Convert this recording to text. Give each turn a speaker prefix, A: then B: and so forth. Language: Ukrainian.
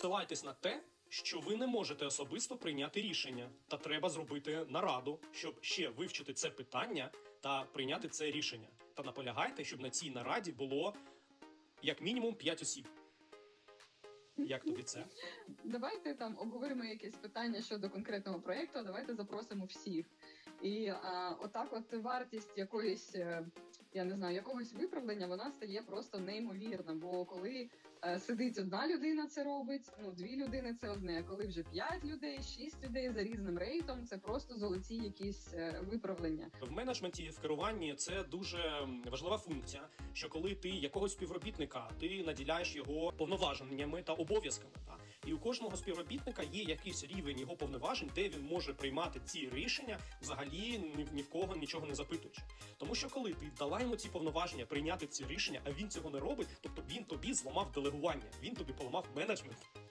A: Посилайтесь на те, що ви не можете особисто прийняти рішення, та треба зробити нараду, щоб ще вивчити це питання та прийняти це рішення. Та наполягайте, щоб на цій нараді було як мінімум 5 осіб. Як тобі це?
B: Давайте там обговоримо якесь питання щодо конкретного проєкту. а Давайте запросимо всіх. І а, отак, от вартість якоїсь, е, я не знаю, якогось виправлення, вона стає просто неймовірна. Бо коли е, сидить одна людина, це робить, ну дві людини це одне. А коли вже п'ять людей, шість людей за різним рейтом, це просто золоті якісь е, виправлення.
A: В менеджменті в керуванні це дуже важлива функція. Що коли ти якогось співробітника, ти наділяєш його повноваженнями та обов'язками. Та і у кожного співробітника є якийсь рівень його повноважень, де він може приймати ці рішення, взагалі ні в кого нічого не запитуючи. Тому що коли ти дала йому ці повноваження прийняти ці рішення, а він цього не робить, тобто він тобі зламав делегування, він тобі поламав менеджмент.